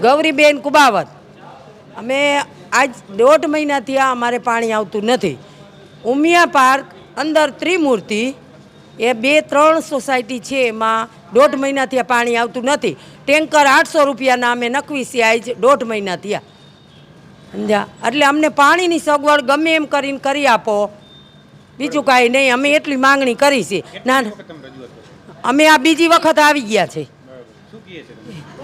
ગૌરીબેન કુબાવત. અમે આજ દોઢ મહિનાથી આ અમારે પાણી આવતું નથી. ઉમિયા પાર્ક અંદર ત્રિમૂર્તિ, એ બે ત્રણ સોસાયટી છે એમાં દોઢ મહિનાથી આ પાણી આવતું નથી. ટેન્કર આઠસો રૂપિયાના અમે નકવી છીએ આજ દોઢ મહિના થયા સમજ્યા? એટલે અમને પાણીની સગવડ ગમે એમ કરીને કરી આપો. બીજું કાંઈ નહીં, અમે એટલી માંગણી કરી છે. ના. અમે આ બીજી વખત આવી ગયા છે.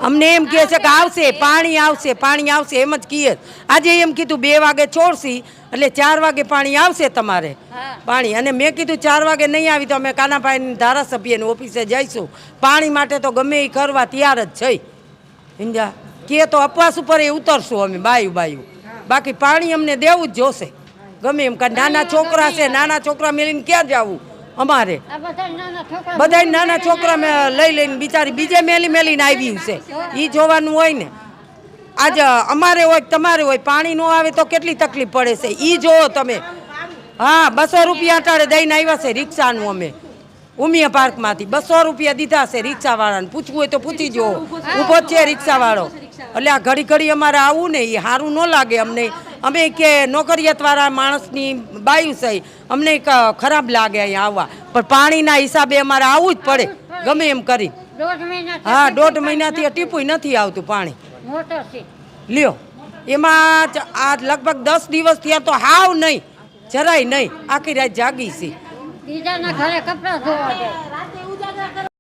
અમને એમ કહે છે કે આવશે પાણી આવશે પાણી આવશે એમ જ કહીએ આજે એમ કીધું બે વાગે છોડશી એટલે ચાર વાગે પાણી આવશે તમારે. પાણી. અને મેં કીધું ચાર વાગે નહીં આવી તો અમે કાનાભાઈની ધારાસભ્યની ઓફિસે જઈશું. પાણી માટે તો ગમે એ કરવા તૈયાર જ છે. સમજા કે તો અપવાસ ઉપર એ ઉતરશું અમે બાયું બાયું. બાકી પાણી અમને દેવું જ જોશે. ગમે એમ કે નાના છોકરા છે નાના છોકરા મેળીને ક્યાં જવું? અમારે. બધા નાના છોકરા લઈ લઈને બિચારી બીજે મેલી મેલીને આવી છે. એ જોવાનું હોય ને. આજે અમારે હોય તમારે હોય, પાણી ન આવે તો કેટલી તકલીફ પડે છે. એ જોવો તમે. હા, બસો રૂપિયા અટાડે દઈને આવ્યા છે રિક્ષાનું અમે. ઉમિયા પાર્કમાંથી બસો રૂપિયા દીધા છે રિક્ષાવાળાને. પૂછવું હોય તો પૂછી જુઓ ઊભો છે રિક્ષાવાળો. એટલે આ ઘડી ઘડી અમારે આવવું ને એ સારું ન લાગે અમને. અમે કે નોકરિયાતવાળા માણસની બાયું છે અમને ખરાબ લાગે અહીંયા આવવા. પણ પાણીના હિસાબે અમારે આવવું જ પડે ગમે એમ કરી. હા દોઢ મહિનાથી ટીપું નથી આવતું પાણી. લ્યો એમાં આ લગભગ દસ દિવસ થયા તો હાવ નહીં જરાય નહીં. આખી રાત જાગી છે. બીજાના ઘરે કપડાં ધોવા